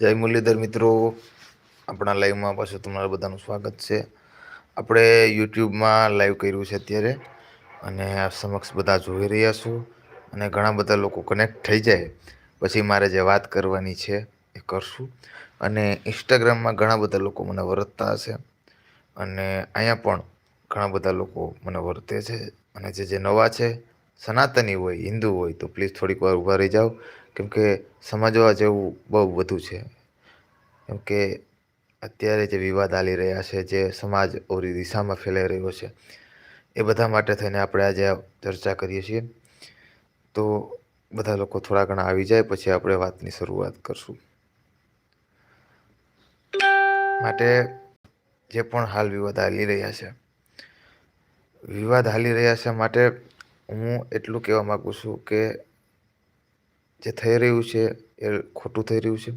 જય મુરલીધર મિત્રો. આપણા લાઈવમાં પાછું તમારા બધાનું સ્વાગત છે. આપણે યુટ્યુબમાં લાઈવ કર્યું છે અત્યારે અને આ સમક્ષ બધા જોઈ રહ્યા છું અને ઘણા બધા લોકો કનેક્ટ થઈ જાય. પછી મારે જે વાત કરવાની છે એ કરશું. અને ઇન્સ્ટાગ્રામમાં ઘણા બધા લોકો મને વર્તતા હશે અને અહીંયા પણ ઘણા બધા લોકો મને વર્તે છે. અને જે જે નવા છે, સનાતની હોય, હિન્દુ હોય, તો પ્લીઝ થોડીક વાર ઊભા રહી જાઓ. કેમ કે સમજવા જેવું બહુ બધું છે. કેમ કે અત્યારે જે વિવાદ ચાલી રહ્યા છે, જે સમાજ ઓરી દિશામાં ફેલાઈ રહ્યો છે, એ બધા માટે થઈને આપણે આજે ચર્ચા કરીએ છીએ. તો બધા લોકો થોડા ઘણા આવી જાય, પછી આપણે વાતની શરૂઆત કરશું. માટે જે પણ હાલ વિવાદ હાલી રહ્યા છે, વિવાદ હાલી રહ્યા છે માટે હું એટલું કહેવા માગું છું કે જે થઈ રહ્યું છે એ ખોટું થઈ રહ્યું છે.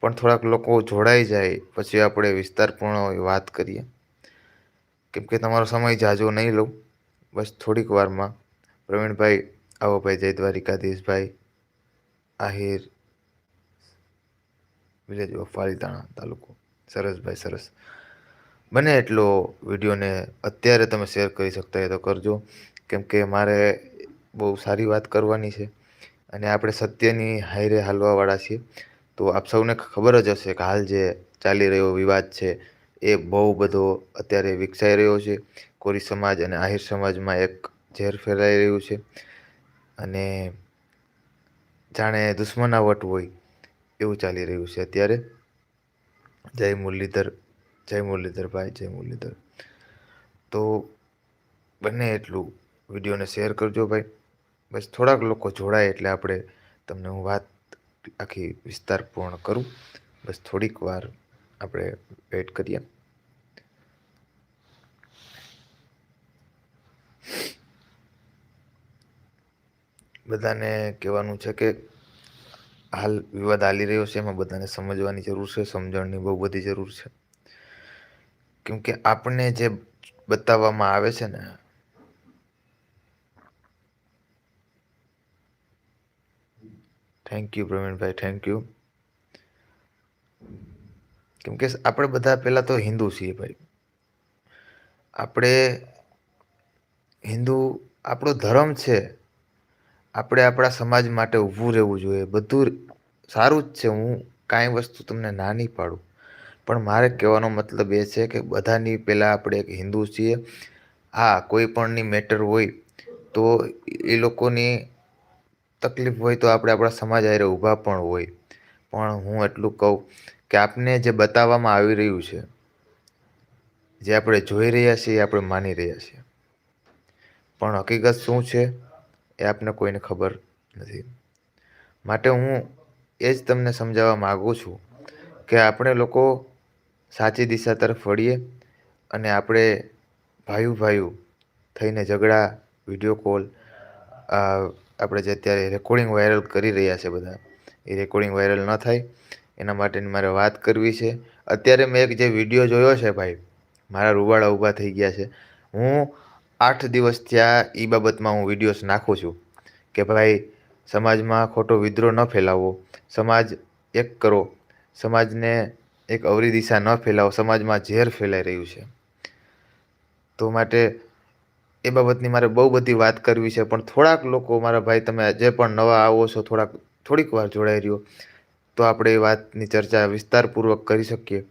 પણ થોડાક લોકો જોડાઈ જાય, પછી આપણે વિસ્તારપૂર્ણ વાત કરીએ. કેમ કે તમારો સમય જાજો નહીં લઉં. બસ થોડીક વારમાં. પ્રવીણભાઈ, આવો ભાઈ, જય દ્વારિકાધીશભાઈ, આહિર, વિલેજ ઓફ પાલીતાણા તાલુકો. સરસભાઈ સરસ. બને એટલો વિડીયોને અત્યારે તમે શેર કરી શકતા હોય તો કરજો. કેમ કે મારે બહુ સારી વાત કરવાની છે. અને આપણે સત્યની હાઈરે હાલવાવાળા છીએ. તો આપ સૌને ખબર જ હશે કે હાલ જે ચાલી રહ્યો વિવાદ છે, એ બહુ બધો અત્યારે વિકસાઈ રહ્યો છે. કોરી સમાજ અને આહિર સમાજમાં એક ઝેર ફેલાઈ રહ્યું છે. અને જાણે દુશ્મનાવટ હોય એવું ચાલી રહ્યું છે અત્યારે. જય મુરલીધર, જય મુરલીધરભાઈ જય મુરલીધર. તો બને એટલું. વિડીયોને શેર કરજો ભાઈ. બસ થોડાક લોકો જોડાય એટલે આપણે તમને હું વાત આખી વિસ્તારપૂર્ણ કરું. બસ થોડીક વાર આપણે વેઇટ કરીએ. બધાને કહેવાનું છે કે હાલ વિવાદ હાલી રહ્યો છે, એમાં બધાને સમજવાની જરૂર છે, સમજણની બહુ બધી જરૂર છે. કેમકે આપણને જે બતાવવામાં આવે છે ને thank you Pravinbhai thank you કેમ કે આપણે બધા પહેલાં તો હિન્દુ છીએ ભાઈ. આપણે હિન્દુ, આપણો ધર્મ છે. આપણે આપણા સમાજ માટે ઊભું રહેવું જોઈએ. બધું સારું જ છે. હું કાંઈ વસ્તુ તમને ના નહીં પાડું. પણ મારે કહેવાનો મતલબ એ છે કે બધાની પહેલાં આપણે એક હિન્દુ છીએ. હા, કોઈ પણની મેટર હોય તો એ લોકોની તકલીફ હોય તો આપણે આપણા સમાજ આરે ઊભા પણ હોય. પણ હું એટલું કહું કે આપને જે બતાવવામાં આવી રહ્યું છે, જે આપણે જોઈ રહ્યા છીએ એ આપણે માની રહ્યા છીએ. પણ હકીકત શું છે એ આપને કોઈને ખબર નથી. માટે હું એ જ તમને સમજાવવા માગું છું કે આપણે લોકો સાચી દિશા તરફ વળીએ અને આપણે ભાયું ભાયું થઈને ઝઘડા, વીડિયો કોલ આપણે જે અત્યારે રેકોર્ડિંગ વાયરલ કરી રહ્યા છે બધા, એ રેકોર્ડિંગ વાયરલ ન થાય, એના માટેની મારે વાત કરવી છે. અત્યારે મેં એક જે વીડિયો જોયો છે ભાઈ, મારા રૂવાડા ઊભા થઈ ગયા છે. હું આઠ દિવસ ત્યાં એ બાબતમાં હું વિડીયોઝ નાખું છું કે ભાઈ, સમાજમાં ખોટો વિદ્રોહ ન ફેલાવવો સમાજ એક કરો, સમાજને એક અવરી દિશા ન ફેલાવો, સમાજમાં ઝેર ફેલાઈ રહ્યું છે. તો માટે એ બાબતની મારે બહુ બધી વાત કરવી છે, પણ થોડાક લોકો મારા ભાઈ તમે જે પણ નવા આવો છો, થોડાક, થોડીક વાર જોડાઈ રહ્યો, તો આપણે એ વાતની ચર્ચા વિસ્તારપૂર્વક કરી શકીએ.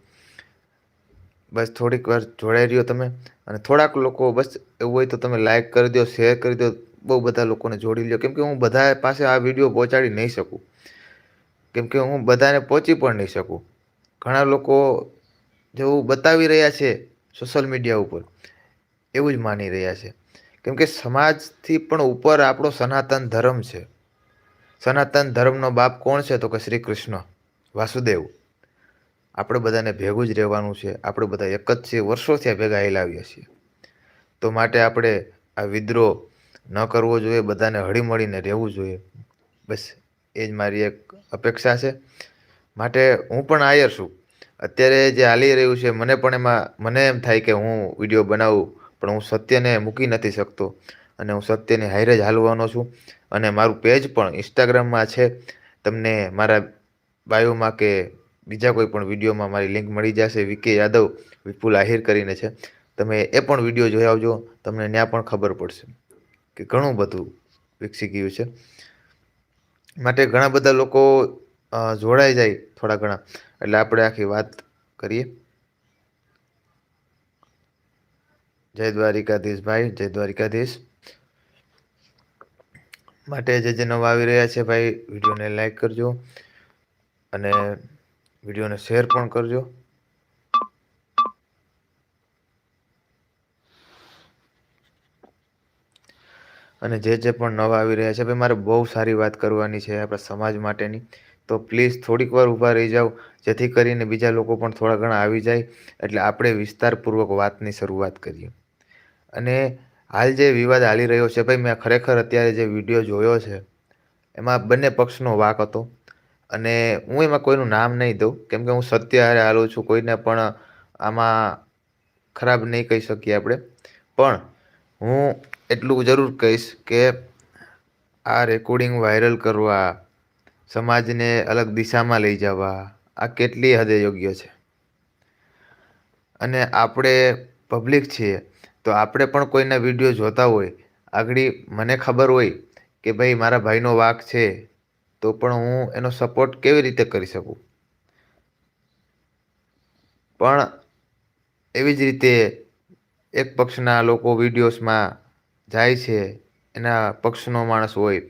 બસ થોડીક વાર જોડાઈ રહ્યો તમે, અને થોડાક લોકો બસ એવું હોય તો તમે લાઇક કરી દો શેર કરી દો, બહુ બધા લોકોને જોડી લ્યો. કેમ કે હું બધા પાસે આ વીડિયો પહોંચાડી નહીં શકું. કેમ કે હું બધાને પહોંચી પણ નહીં શકું. ઘણા લોકો જેવું બતાવી રહ્યા છે સોશિયલ મીડિયા ઉપર, એવું જ માની રહ્યા છે. કેમ કે સમાજથી પણ ઉપર આપણો સનાતન ધર્મ છે. સનાતન ધર્મનો બાપ કોણ છે તો કે શ્રી કૃષ્ણ, વાસુદેવ. આપણે બધાને ભેગું જ રહેવાનું છે. આપણે બધા એક જ છીએ, વર્ષોથી આ ભેગા હેલાવીએ છીએ. તો માટે આપણે આ વિદ્રોહ ન કરવો જોઈએ, બધાને હળીમળીને રહેવું જોઈએ. બસ, એ જ મારી એક અપેક્ષા છે. માટે હું પણ આયર છું. અત્યારે જે હાલી રહ્યું છે, મને પણ એમાં, મને એમ થાય કે હું વીડિયો બનાવું પણ હું સત્યને મૂકી નથી શકતો અને હું સત્યની હાઈરે જ હાલવાનો છું. અને મારું પેજ પણ ઇન્સ્ટાગ્રામમાં છે. તમને મારા બાયોમાં કે બીજા કોઈ પણ વિડીયોમાં મારી લિંક મળી જશે. વિકે યાદવ વિપુલ આહિર કરીને છે. તમે એ પણ વીડિયો જોઈ આવજો. તમને ત્યાં પણ ખબર પડશે કે ઘણું બધું વિકસી ગયું છે. માટે ઘણા બધા લોકો જોડાઈ જાય થોડા ઘણા. એટલે આપણે આખી વાત કરીએ. જય દ્વારિકાધીશ ભાઈ, જય દ્વારિકાધીશ. માટે જે જે નવા આવી રહ્યા છે ભાઈ, વિડીયોને લાઈક કરજો અને વિડીયોને શેર પણ કરજો. અને જે જે પણ નવા આવી રહ્યા છે ભાઈ, મારે બહુ સારી વાત કરવાની છે આપણા સમાજ માટેની. તો પ્લીઝ થોડીક વાર ઊભા રહી જાઓ, જેથી કરીને બીજા લોકો પણ થોડા ઘણા આવી જાય. એટલે આપણે વિસ્તારપૂર્વક વાતની શરૂઆત કરીએ. અને હાલ જે વિવાદ હાલી રહ્યો છે, ભાઈ, મેં ખરેખર અત્યારે જે વીડિયો જોયો છે, એમાં બંને પક્ષનો વાક હતો. અને હું એમાં કોઈનું નામ નહીં દઉં, કેમ કે હું સત્ય હારે હાલું છું, કોઈને પણ આમાં ખરાબ નહીં કહી શકીએ આપણે. પણ હું એટલું જરૂર કહીશ કે આ રેકોર્ડિંગ વાયરલ કરવા, સમાજને અલગ દિશામાં લઈ જવા, આ કેટલી હદે યોગ્ય છે. અને આપણે પબ્લિક છીએ તો આપણે પણ કોઈના વીડિયો જોતા હોય, આગળ મને ખબર હોય કે ભાઈ મારા ભાઈનો વાક છે, તો પણ હું એનો સપોર્ટ કેવી રીતે કરી શકું? પણ એવી જ રીતે એક પક્ષના લોકો વિડીયોઝમાં જાય છે, એના પક્ષનો માણસ હોય,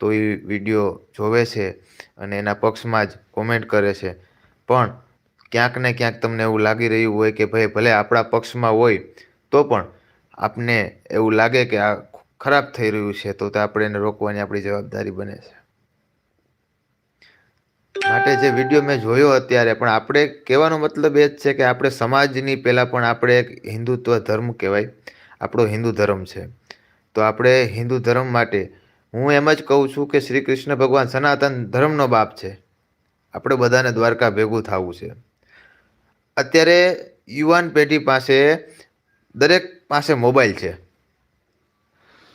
તો એ વીડિયો જોવે છે અને એના પક્ષમાં જ કોમેન્ટ કરે છે. પણ ક્યાંક ને ક્યાંક તમને એવું લાગી રહ્યું હોય કે ભાઈ ભલે આપણા પક્ષમાં હોય, તો પણ આપને એવું લાગે કે આ ખરાબ થઈ રહ્યું છે તો આપણે એને રોકવાની આપણી જવાબદારી બને છે. માટે જે વીડિયો મેં જોયો અત્યારે, પણ આપણે કહેવાનો મતલબ એ જ છે કે આપણે સમાજની પહેલાં પણ આપણે એક હિન્દુત્વ ધર્મ કહેવાય, આપણો હિન્દુ ધર્મ છે. તો આપણે હિન્દુ ધર્મ માટે હું એમ જ કહું છું કે શ્રી કૃષ્ણ ભગવાન સનાતન ધર્મનો બાપ છે. આપણે બધાને દ્વારકા ભેગું થવું છે. અત્યારે યુવાન પેઢી પાસે દરેક પાસે મોબાઈલ છે.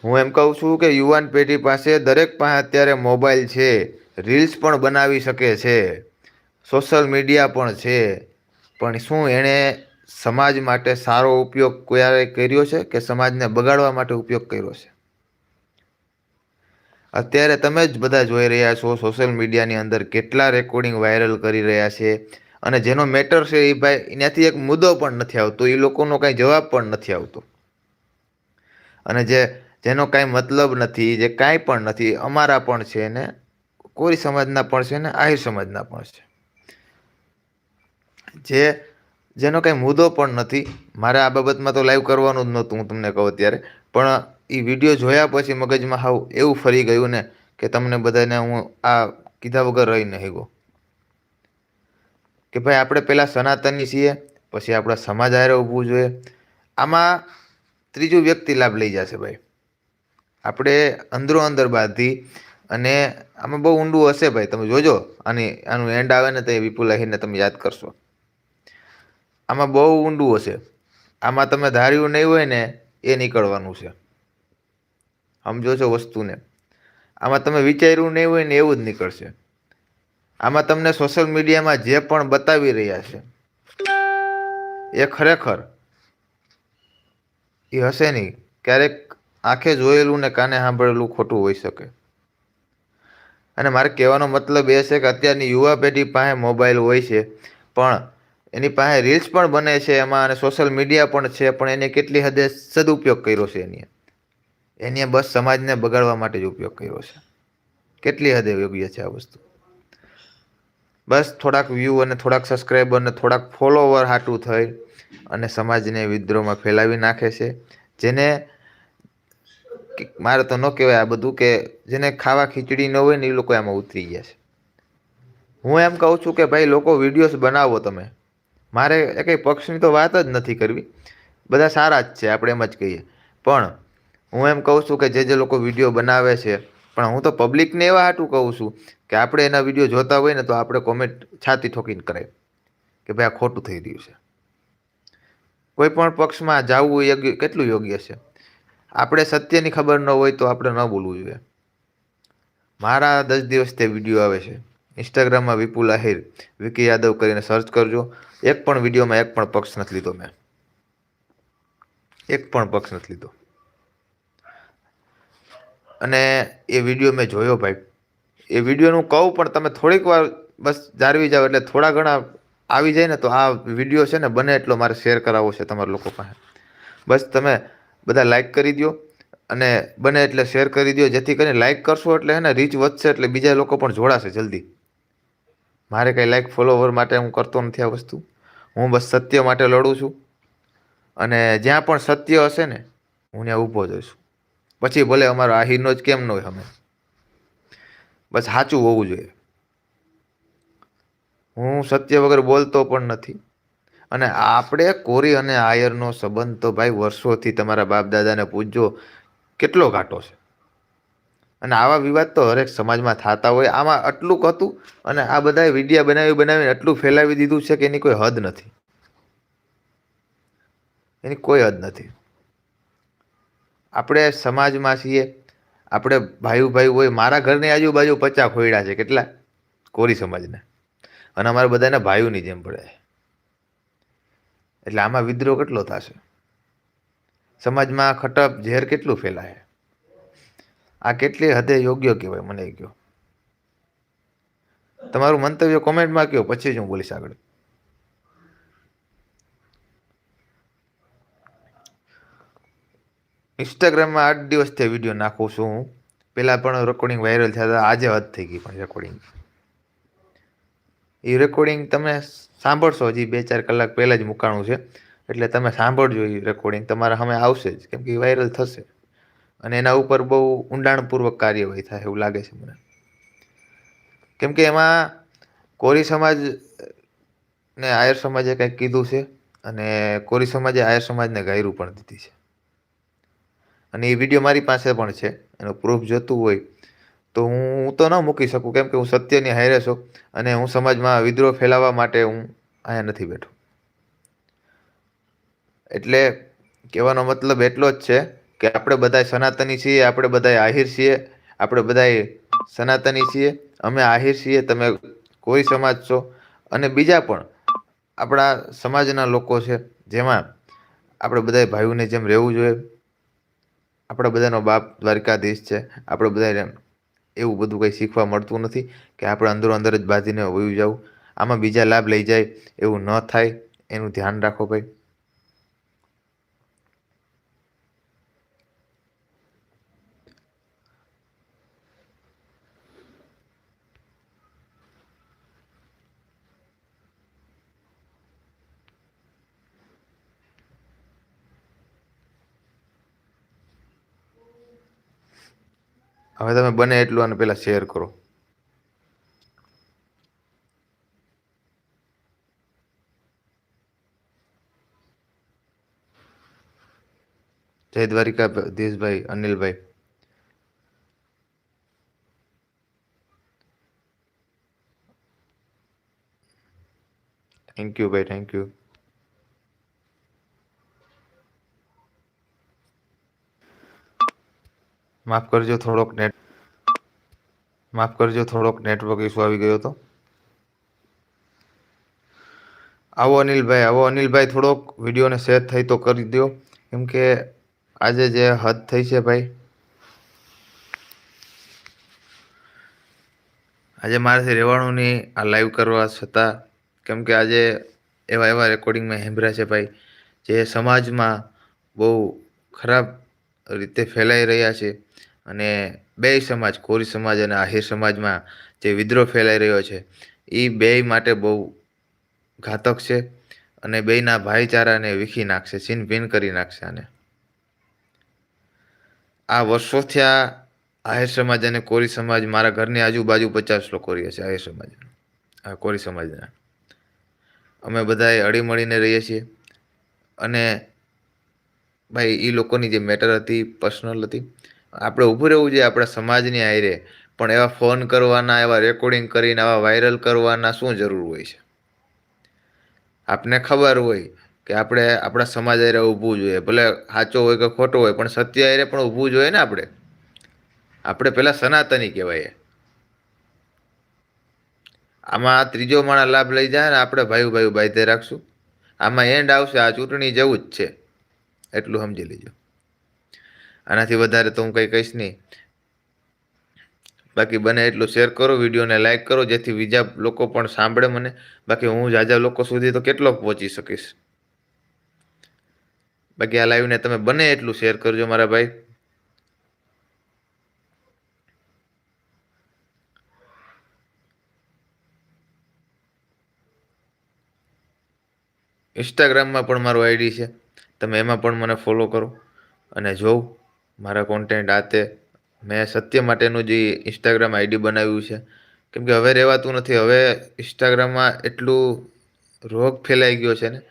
હું એમ કહું છું કે યુવાન પેઢી પાસે દરેક પાસે અત્યારે મોબાઈલ છે. રીલ્સ પણ બનાવી શકે છે. સોશિયલ મીડિયા પણ છે. પણ શું એણે સમાજ માટે સારો ઉપયોગ ક્યારે કર્યો છે કે સમાજને બગાડવા માટે ઉપયોગ કર્યો છે? અત્યારે તમે જ બધા જોઈ રહ્યા છો સોશિયલ મીડિયાની અંદર કેટલા રેકોર્ડિંગ વાયરલ કરી રહ્યા છે. અને જેનો મેટર છે એ ભાઈ એનાથી એક મુદ્દો પણ નથી આવતો, એ લોકોનો કાંઈ જવાબ પણ નથી આવતો. અને જે, જેનો કાંઈ મતલબ નથી, જે કાંઈ પણ નથી, અમારા પણ છે ને, કોરી સમાજના પણ છે ને, આહિર સમાજના પણ છે. જે, જેનો કાંઈ મુદ્દો પણ નથી, મારે આ બાબતમાં તો લાઈવ કરવાનું જ નહોતું, હું તમને કહું અત્યારે. પણ એ વીડિયો જોયા પછી મગજમાં હાવ એવું ફરી ગયું ને, કે તમને બધાને હું આ કીધા વગર રહી નહીં ગયો. કે ભાઈ આપણે પહેલાં સનાતનની છીએ, પછી આપણા સમાજ હારે ઊભવું જોઈએ. આમાં ત્રીજું વ્યક્તિ લાભ લઈ જશે ભાઈ. આપણે અંદરો અંદર બાંધી અને આમાં બહુ ઊંડું હશે ભાઈ. તમે જોજો, આની, આનું એન્ડ આવે ને તો એ વિપુલ આહિરને તમે યાદ કરશો. આમાં બહુ ઊંડું હશે. આમાં તમે ધાર્યું નહીં હોય ને, એ નીકળવાનું છે. સમજો છો વસ્તુને. આમાં તમે વિચાર્યું નહીં હોય ને, એવું જ નીકળશે. આમાં તમને સોશિયલ મીડિયામાં જે પણ બતાવી રહ્યા છે, એ ખરેખર એ હશે નહીં. ક્યારેક આંખે જોયેલું ને કાને સાંભળેલું ખોટું હોઈ શકે. અને મારે કહેવાનો મતલબ એ છે કે અત્યારની યુવા પેઢી પાસે મોબાઈલ હોય છે, પણ એની પાસે રીલ્સ પણ બને છે એમાં અને સોશિયલ મીડિયા પણ છે, પણ એને કેટલી હદે સદુપયોગ કર્યો છે એની. એની બસ સમાજને બગાડવા માટે જ ઉપયોગ કર્યો છે. કેટલી હદે યોગ્ય છે આ વસ્તુ? બસ થોડાક વ્યૂ અને થોડાક સબસ્ક્રાઈબર અને થોડાક ફોલોવર હાટું થઈ અને સમાજને વિદ્રોહમાં ફેલાવી નાખે છે. જેને મારે તો ન કહેવાય આ બધું કે જેને ખાવા ખીચડી ન હોય ને એ લોકો એમાં ઉતરી ગયા છે. હું એમ કહું છું કે ભાઈ લોકો વિડીયોઝ બનાવો તમે. મારે એ કંઈ પક્ષની તો વાત જ નથી કરવી. બધા સારા જ છે, આપણે એમ જ કહીએ. પણ હું એમ કહું છું કે જે જે લોકો વીડિયો બનાવે છે પણ હું તો પબ્લિકને એવા હાટું કહું છું કે આપણે એના વીડિયો જોતા હોય ને તો આપણે કોમેન્ટ છાતી ઠોકીને કરાય. કે ભાઈ આ ખોટું થઈ રહ્યું છે. કોઈ પણ પક્ષમાં જવું યોગ્ય, કેટલું યોગ્ય છે? આપણે સત્યની ખબર ન હોય તો આપણે ન બોલવું જોઈએ. મારા દસ દિવસ તે વીડિયો આવે છે. ઇન્સ્ટાગ્રામમાં વિપુલ આહિર, વિકી યાદવ કરીને સર્ચ કરજો. એક પણ વિડીયોમાં એક પણ પક્ષ નથી લીધો મેં. એક પણ પક્ષ નથી લીધો. અને એ વીડિયો મેં જોયો ભાઈ. એ વિડીયોનું કહું, પણ તમે થોડીક વાર બસ જાળવી જાઓ, એટલે થોડા ઘણા આવી જાય ને, તો આ વીડિયો છે ને, બને એટલો મારે શેર કરાવવો છે તમારા લોકો પાસે. બસ તમે બધા લાઇક કરી દો અને બને એટલે શેર કરી દો જેથી કરીને લાઇક કરશો એટલે હે ને રીચ વધશે એટલે બીજા લોકો પણ જોડાશે જલ્દી. મારે કંઈ લાઇક ફોલોવર માટે હું કરતો નથી આ વસ્તુ. હું બસ સત્ય માટે લડું છું. અને જ્યાં પણ સત્ય હશે ને, હું ત્યાં ઊભો જઈશું પછી ભલે અમારો આહીરનો જ કેમ ન હોય અમે. બસ સાચું હોવું જોઈએ. હું સત્ય વગર બોલતો પણ નથી. અને આપણે કોરી અને આયરનો સંબંધ તો ભાઈ વર્ષોથી તમારા બાપ દાદાને પૂછજો કેટલો ઘાટો છે. અને આવા વિવાદ તો હરેક સમાજમાં થતા હોય. આમાં આટલું હતું અને આ બધાએ વિડીયા બનાવી બનાવીને એટલું ફેલાવી દીધું છે કે એની કોઈ હદ નથી. એની કોઈ હદ નથી. આપણે સમાજમાં છીએ, આપણે ભાઈ ભાઈ હોય, મારા ઘરની આજુબાજુ પચાસ ખોયડા છે, કેટલા? કોરી સમાજના. અને અમારા બધાને ભાઈઓની જેમ પડે. એટલે આમાં વિદ્રોહ કેટલો થશે? સમાજમાં ખટપ, ઝેર કેટલું ફેલાય? આ કેટલી હદે યોગ્ય કહેવાય, મને કહો. તમારું મંતવ્ય કોમેન્ટમાં કહો, પછી જ હું બોલીશ આગળ. ઇન્સ્ટાગ્રામમાં આઠ દિવસથી વીડિયો નાખું છું. હું પહેલાં પણ રેકોર્ડિંગ વાયરલ થયા હતા. આજે હદ થઈ ગઈ પણ રેકોર્ડિંગ એ રેકોર્ડિંગ તમે સાંભળશો હજી બે ચાર કલાક પહેલાં જ મુકાણું છે. એટલે તમે સાંભળજો એ રેકોર્ડિંગ તમારા સામે આવશે જ, કેમ કે વાયરલ થશે. અને એના ઉપર બહુ ઊંડાણપૂર્વક કાર્યવાહી થાય એવું લાગે છે મને. કેમ કે એમાં કોરી સમાજ ને આયર સમાજે કંઈક કીધું છે અને કોરી સમાજે આયર સમાજને ગાયરું પણ દીધી છે. અને એ વીડિયો મારી પાસે પણ છે. એનો પ્રૂફ જોતું હોય તો હું તો ન મૂકી શકું, કેમ કે હું સત્યની હારે છું અને હું સમાજમાં વિદ્રોહ ફેલાવવા માટે હું અહીંયા નથી બેઠો. એટલે કહેવાનો મતલબ એટલો જ છે કે આપણે બધા સનાતની છીએ, આપણે બધા આહિર છીએ, આપણે બધા સનાતની છીએ, અમે આહિર છીએ, તમે કોઈ સમાજ છો. અને બીજા પણ આપણા સમાજના લોકો છે, જેમાં આપણે બધા ભાઈઓને જેમ રહેવું જોઈએ આપણા બધાનો બાપ દ્વારકાધીશ છે. આપણે બધા એવું બધું કંઈ શીખવા મળતું નથી કે આપણે અંદરો અંદર જ બાંધીને વયું જવું. આમાં બીજા લાભ લઈ જાય એવું ન થાય. એનું ધ્યાન રાખો ભાઈ. હવે તમે બને એટલું આને પહેલાં શેર કરો. જય દ્વારિકા દેશભાઈ, અનિલભાઈ. થેન્ક યુ ભાઈ થેન્ક યુ માફ કરજો, થોડોક નેટ માફ કરજો, થોડોક નેટવર્ક ઇશ્યુ આવી ગયો હતો. આવો અનિલભાઈ આવો અનિલભાઈ, થોડોક વિડીયોને શેર થઈ તો કરી દો કેમ કે આજે જે હદ થઈ છે ભાઈ. આજે મારાથી રહેવાનું નહીં, આ લાઈવ કરવા છતાં. કેમ કે આજે એવા એવા રેકોર્ડિંગ મેં સાંભળ્યા છે ભાઈ. જે સમાજમાં બહુ ખરાબ રીતે ફેલાઈ રહ્યા છે અને બે સમાજ, કોરી સમાજ અને આહિર સમાજમાં જે વિદ્રોહ ફેલાઈ રહ્યો છે એ બે માટે બહુ ઘાતક છે અને બેયના ભાઈચારાને વીખી નાખશે છીન ભીન કરી નાખશે આને. આ વર્ષોથી આ આહિર સમાજ અને કોરી સમાજ મારા ઘરની આજુબાજુ પચાસ લોકો રહ્યા છે, આહિર સમાજ. આ કોરી સમાજના. અમે બધાએ અડીમળીને રહીએ છીએ અને ભાઈ એ લોકોની જે મેટર હતી પર્સનલ હતી. આપણે ઊભું રહેવું જોઈએ આપણા સમાજની આયરે, પણ એવા ફોન કરવાના, એવા રેકોર્ડિંગ કરીને, આવા વાયરલ કરવાના શું જરૂર હોય છે? આપને ખબર હોય કે આપણે આપણા સમાજ આયરે ઊભું જોઈએ. ભલે સાચો હોય કે ખોટો હોય, પણ સત્ય આયરે પણ ઊભું જોઈએ ને આપણે. આપણે પહેલાં સનાતની કહેવાય. આમાં ત્રીજો માણા લાભ લઈ જાય ને આપણે ભાઈ ભાઈ બાંધે રાખશું. આમાં એન્ડ આવશે, આ ચૂંટણી જેવું જ છે. એટલું સમજી લેજો. આનાથી વધારે તો હું કંઈ કહીશ નહીં. બાકી બને એટલું શેર કરો, વિડીયોને લાઇક કરો, જેથી બીજા લોકો પણ સાંભળે મને. બાકી હું જાજા લોકો સુધી તો કેટલો પહોંચી શકીશ. બાકી આ લાઈવને તમે બને એટલું શેર કરજો મારા ભાઈ. ઇન્સ્ટાગ્રામમાં પણ મારું આઈડી છે. તમે એમાં પણ મને ફોલો કરો અને જોઉં મારા કોન્ટેન્ટ આ તે મેં સત્ય માટેનું જે ઇન્સ્ટાગ્રામ આઈડી બનાવ્યું છે, કેમ કે હવે રહેવાતું નથી. હવે ઇન્સ્ટાગ્રામમાં એટલું રોગ ફેલાઈ ગયો છે ને.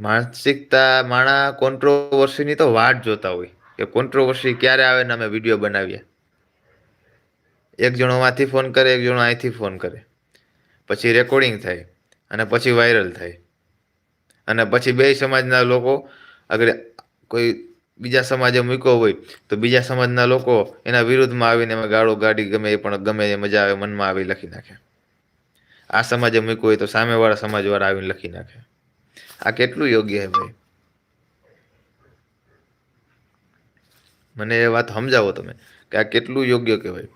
માનસિકતા, માણા કોન્ટ્રોવર્સીની તો વાટ જોતા હોય કે કોન્ટ્રોવર્સી ક્યારે આવે ને અમે વીડિયો બનાવીએ. એક જણો માંથી ફોન કરે, એક જણો અહીંથી ફોન કરે. પછી રેકોર્ડિંગ થાય અને પછી વાયરલ થાય. અને પછી બે સમાજના લોકો અગર કોઈ બીજા સમાજે મૂક્યો હોય, તો બીજા સમાજના લોકો એના વિરુદ્ધમાં આવીને એમાં ગાળો ગાડી ગમે એ પણ ગમે એ મજા આવે, મનમાં આવી લખી નાખે. આ સમાજે મૂક્યું હોય તો સામેવાળા સમાજવાળા આવીને લખી નાખે. આ કેટલું યોગ્ય છે ભાઈ? મને એ વાત સમજાવો તમે, કે આ કેટલું યોગ્ય કહેવાય.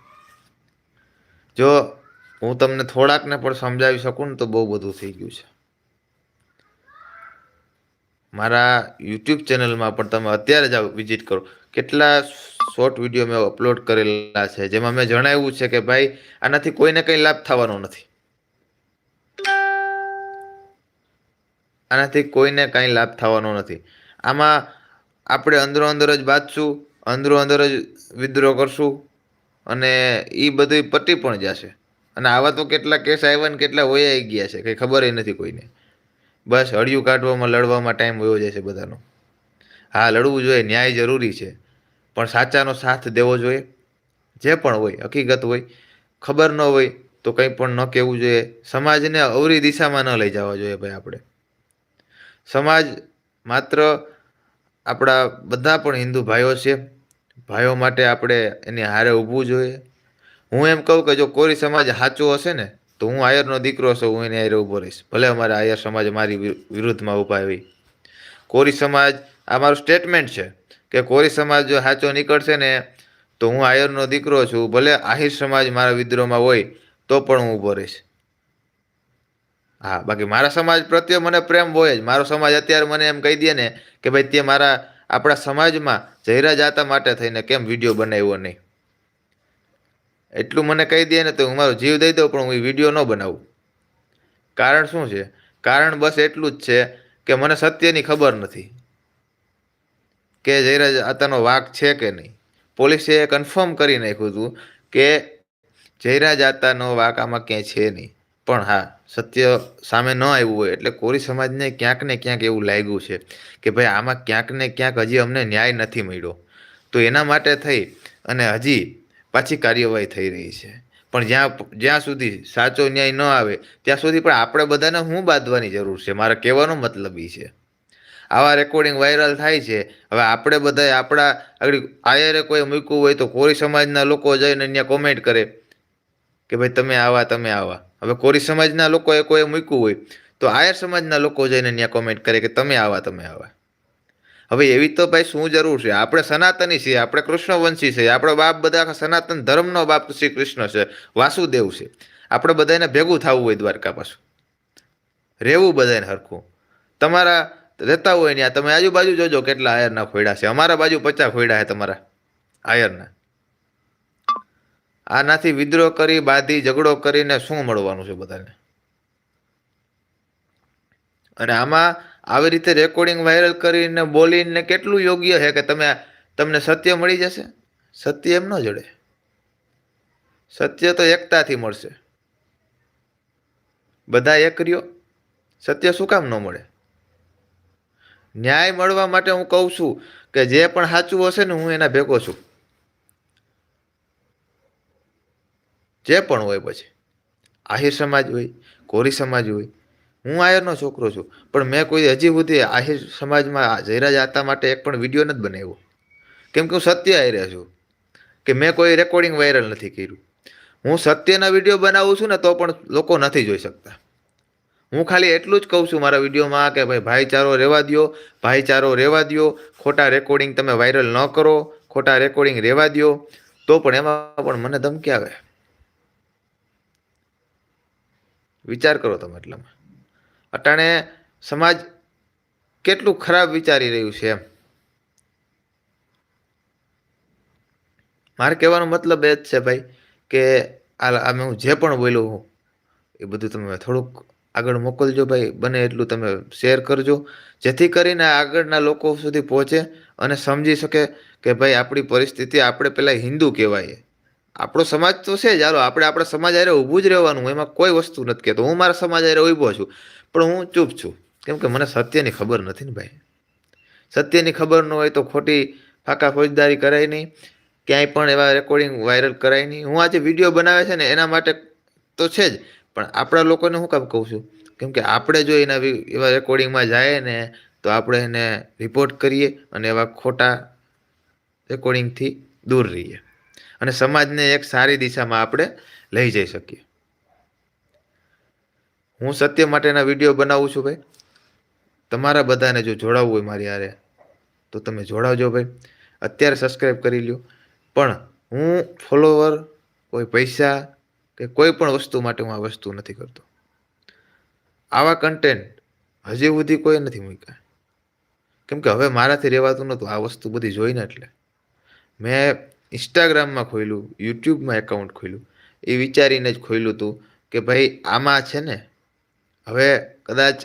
જો હું તમને થોડાકને પણ સમજાવી શકું ને તો બહુ બધું થઈ ગયું છે. મારા યુટ્યુબ ચેનલમાં પણ તમે અત્યારે જ વિઝિટ કરો. કેટલા શોર્ટ વીડિયો મેં અપલોડ કરેલા છે, જેમાં મેં જણાવ્યું છે કે ભાઈ, આનાથી કોઈને કંઈ લાભ થવાનો નથી. આનાથી કોઈને કાંઈ લાભ થવાનો નથી. આમાં આપણે અંદરો અંદર જ બાંધશું, અંદરો અંદર જ વિદ્રોહ કરશું અને એ બધું પટી પણ જશે. અને આવા તો કેટલા કેસ આવ્યા ને કેટલા વયા ગયા છે, કંઈ ખબર નથી કોઈને. બસ અડિયું કાઢવામાં, લડવામાં ટાઈમ વયો જાય છે બધાનો. હા, લડવું જોઈએ, ન્યાય જરૂરી છે. પણ સાચાનો સાથ દેવો જોઈએ. જે પણ હોય, હકીકત હોય, ખબર ન હોય, તો કંઈ પણ ન કહેવું જોઈએ. સમાજને અવરી દિશામાં ન લઈ જવા જોઈએ ભાઈ આપણે. સમાજ માત્ર આપણા બધા પણ હિન્દુ ભાઈઓ છે. ભાઈઓ માટે આપણે એની હારે ઊભવું જોઈએ. હું એમ કહું કે જો કોરી સમાજ સાચો હશે ને તો હું આયરનો દીકરો છું, હું એને આયરે ઊભો રહીશ. ભલે અમારે આયર સમાજ મારી વિરુદ્ધમાં ઊભા આવી કોરી સમાજ, આ મારું સ્ટેટમેન્ટ છે કે કોરી સમાજ જો સાચો નીકળશે ને, તો હું આયરનો દીકરો છું. ભલે આહિર સમાજ મારા વિદ્રોહમાં હોય, તો પણ હું ઊભો રહીશ. હા, બાકી મારા સમાજ પ્રત્યે મને પ્રેમ હોય જ. મારો સમાજ અત્યારે મને એમ કહી દે ને કે ભાઈ તે મારા, આપણા સમાજમાં જયરા જાતા માટે થઈને કેમ વીડિયો બનાવ્યો નહીં? એટલું મને કહી દે ને તો હું મારો જીવ દઈ દઉં, પણ હું વીડિયો ન બનાવું. કારણ શું છે? કારણ બસ એટલું જ છે કે મને સત્યની ખબર નથી કે જયરાજ આતાનો વાક છે કે નહીં. પોલીસે કન્ફર્મ કરી નાખ્યું હતું કે જયરાજ આતાનો વાક આમાં ક્યાંય છે નહીં. પણ હા, સત્ય સામે ન આવ્યું હોય એટલે કોરી સમાજને ક્યાંક ને ક્યાંક એવું લાગ્યું છે કે ભાઈ આમાં ક્યાંક ને ક્યાંક હજી અમને ન્યાય નથી મળ્યો. તો એના માટે થઈ અને હજી પાછી કાર્યવાહી થઈ રહી છે. પણ જ્યાં જ્યાં સુધી સાચો ન્યાય ન આવે, ત્યાં સુધી પણ આપણે બધાને હું બાંધવાની જરૂર છે? મારા કહેવાનો મતલબ એ છે. આવા રેકોર્ડિંગ વાયરલ થાય છે. હવે આપણે બધા આપણા આગળ આયરે કોઈ મૂક્યું હોય તો કોરી સમાજના લોકો જઈને અહીંયા કોમેન્ટ કરે કે ભાઈ તમે આવા તમે આવા. હવે કોરી સમાજના લોકોએ કોઈ મૂક્યું હોય તો આયર સમાજના લોકો જઈને ત્યાં કોમેન્ટ કરે કે તમે આવા તમે આવા. હવે એવી તો ભાઈ શું જરૂર છે? આપણે સનાતની છીએ, આપણે કૃષ્ણવંશી છીએ, આપણો બાપ બધા સનાતન ધર્મનો બાપ શ્રી કૃષ્ણ છે, વાસુદેવ છે. આપણે બધાને ભેગું થવું હોય દ્વારકા પાછું. રહેવું બધાને હરખું. તમારા રહેતા હોય ત્યાં, તમે આજુબાજુ જોજો કેટલા આયરના ખોયડા છે. અમારા બાજુ પચાસ ખોયડા છે તમારા આયરના. આનાથી વિદ્રોહ કરી, બાધી, ઝઘડો કરીને શું મળવાનું છે બધાને? અને આમાં આવી રીતે રેકોર્ડિંગ વાયરલ કરીને બોલીને કેટલું યોગ્ય છે કે તમે તમને સત્ય મળી જશે? સત્ય એમ ન જડે. સત્ય તો એકતાથી મળશે. બધા એક રહ્યો. સત્ય શું કામ ન મળે? ન્યાય મળવા માટે હું કહું છું કે જે પણ સાચું હશે ને હું એના ભેગો છું. જે પણ હોય પછી. આહિર સમાજ હોય, કોરી સમાજ હોય હું આયરનો છોકરો છું. પણ મેં કોઈ હજી સુધી આહિર સમાજમાં જયરાજ આતા માટે એક પણ વીડિયો નથી બનાવ્યો. કેમ કે હું સત્ય આયર્યા છું. કે મેં કોઈ રેકોર્ડિંગ વાયરલ નથી કર્યું. હું સત્યના વીડિયો બનાવું છું ને તો પણ લોકો નથી જોઈ શકતા. હું ખાલી એટલું જ કહું છું મારા વિડીયોમાં કે ભાઈ, ભાઈચારો રહેવા દ્યો, ભાઈચારો રહેવા દ્યો. ખોટા રેકોર્ડિંગ તમે વાયરલ ન કરો, ખોટા રેકોર્ડિંગ રહેવા દ્યો. તો પણ એમાં પણ મને ધમકી આવે. વિચાર કરો તમે એટલામાં. અટાણે સમાજ કેટલું ખરાબ વિચારી રહ્યું છે એમ. મારે કહેવાનો મતલબ એ જ છે ભાઈ કે આ આમે હું જે પણ બોલ્યો હું, એ બધું તમે થોડુંક આગળ મોકલજો ભાઈ, બને એટલું તમે શેર કરજો. જેથી કરીને આગળના લોકો સુધી પહોંચે અને સમજી શકે કે ભાઈ આપણી પરિસ્થિતિ આપણે પહેલાં હિન્દુ કહેવાય. આપણો સમાજ તો છે જ. હાલો, આપણે આપણા સમાજ હારે ઊભું જ રહેવાનું, એમાં કોઈ વસ્તુ નથી કહેતો. હું મારા સમાજ હારે ઊભો છું. પણ હું ચૂપ છું. કેમ કે મને સત્યની ખબર નથી ને ભાઈ. સત્યની ખબર ન હોય તો ખોટી ફાકા ફોજદારી કરાય નહીં. ક્યાંય પણ એવા રેકોર્ડિંગ વાયરલ કરાય નહીં. હું આજે વીડિયો બનાવે છે ને એના માટે તો છે જ. પણ આપણા લોકોને હું કામ કહું છું? કેમ કે આપણે જો એના એવા રેકોર્ડિંગમાં જાય ને તો આપણે એને રિપોર્ટ કરીએ અને એવા ખોટા રેકોર્ડિંગથી દૂર રહીએ. અને સમાજને એક સારી દિશામાં આપણે લઈ જઈ શકીએ. હું સત્ય માટેના વીડિયો બનાવું છું ભાઈ. તમારા બધાને જો જોડાવવું હોય મારી હારે, તો તમે જોડાવજો ભાઈ. અત્યારે સબસ્ક્રાઈબ કરી લ્યો. પણ હું ફોલોવર કોઈ પૈસા કે કોઈ પણ વસ્તુ માટે હું આ વસ્તુ નથી કરતો. આવા કન્ટેન્ટ હજી સુધી કોઈ નથી મૂક્યા. કેમ કે હવે મારાથી રહેવાતું નહોતું આ વસ્તુ બધી જોઈને એટલે. મેં ઇન્સ્ટાગ્રામમાં ખોલ્યું યુટ્યુબમાં એકાઉન્ટ ખોલ્યું એ વિચારીને જ ખોલ્યું હતું કે ભાઈ આમાં છે ને હવે કદાચ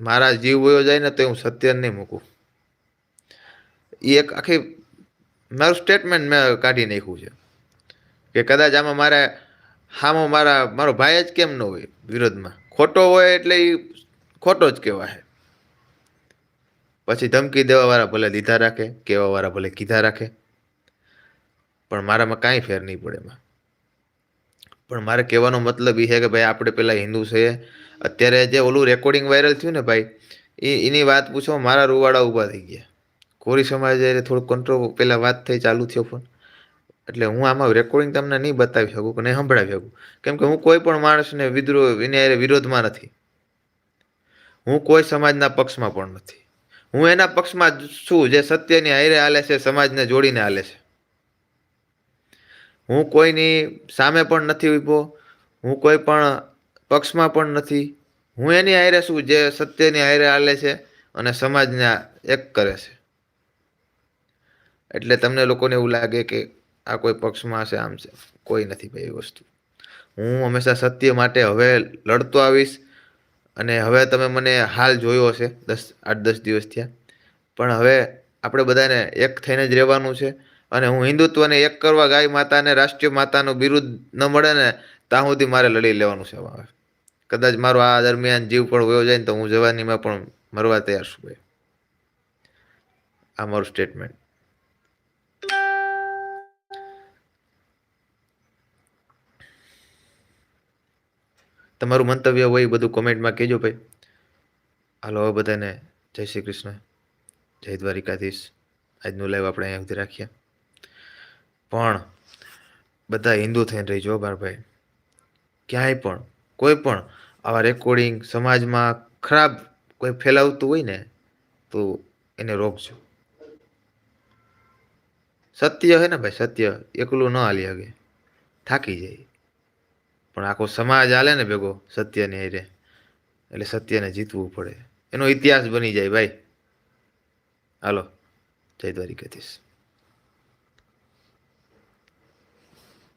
મારા જીવ વયો જાય ને તો હું સત્ય નહીં મૂકું. એ એક આખી મારું સ્ટેટમેન્ટ મેં કાઢી નાખ્યું છે. કે કદાચ આમાં મારે હામો મારા, મારો ભાઈ જ કેમ ન હોય વિરોધમાં? ખોટો હોય એટલે એ ખોટો જ કહેવાય. પછી ધમકી દેવાવાળા ભલે લીધા રાખે, કહેવાવાળા ભલે કીધા રાખે. પણ મારામાં કાંઈ ફેર નહીં પડે એમાં. પણ મારે કહેવાનો મતલબ એ છે કે ભાઈ આપણે પેલા હિન્દુ છે અત્યારે જે ઓલું રેકોર્ડિંગ વાયરલ થયું ને ભાઈ, એ, એની વાત પૂછો, મારા રૂવાડા ઊભા થઈ ગયા. કોરી સમાજે થોડુંક કંટ્રોલ પહેલાં વાત થઈ, ચાલુ થયો પણ એટલે હું આમાં રેકોર્ડિંગ તમને નહીં બતાવી શકું કે નહીં સંભળાવી શકું. કેમ કે હું કોઈ પણ માણસને વિદ્રોહ, એને વિરોધમાં નથી. હું કોઈ સમાજના પક્ષમાં પણ નથી. હું એના પક્ષમાં છું જે સત્યની હારે હાલે છે, સમાજને જોડીને હાલે છે. હું કોઈની સામે પણ નથી ઊભો. હું કોઈ પણ પક્ષમાં પણ નથી. હું એની હારે છું જે સત્યની આયરે હાલે છે અને સમાજને એક કરે છે. એટલે તમને લોકોને એવું લાગે કે આ કોઈ પક્ષમાં છે, આમ છે. કોઈ નથી ભાઈ એ વસ્તુ. હું હંમેશા સત્ય માટે હવે લડતો આવીશ અને હવે તમે મને હાલ જોયો હશે, દસ, આઠ, દસ દિવસ થયા. પણ હવે આપણે બધાને એક થઈને જ રહેવાનું છે અને હું હિન્દુત્વને એક કરવા ગાય માતાને રાષ્ટ્રીય માતાનું બિરુદ ન મળે ને ત્યાં સુધી મારે લડી લેવાનું છે હવે. કદાચ મારો આ દરમિયાન જીવ પણ વયો જાય ને તો હું જવાનીમાં પણ મરવા તૈયાર છું ભાઈ. આ મારું સ્ટેટમેન્ટ તમારું મંતવ્ય હોય એ બધું કોમેન્ટમાં કહેજો ભાઈ. હાલો, હવે બધાને જય શ્રી કૃષ્ણ. જય દ્વારિકાધીશ. આજનું લાઈવ આપણે અહીંયા સુધી રાખીએ. પણ બધા હિન્દુ થઈને રહીજો બાર ભાઈ. ક્યાંય પણ કોઈ પણ આવા રેકોર્ડિંગ સમાજમાં ખરાબ કોઈ ફેલાવતું હોય ને, તો એને રોકજો. સત્ય છે ને ભાઈ, સત્ય. એકલું ન હાલી શકે. થાકી જાય. પણ આખો સમાજ હાલે ને ભેગો, સત્યને હેરે. એટલે સત્યને જીતવું પડે. એનો ઇતિહાસ બની જાય ભાઈ. હાલો. જય દ્વારિકાધીશ.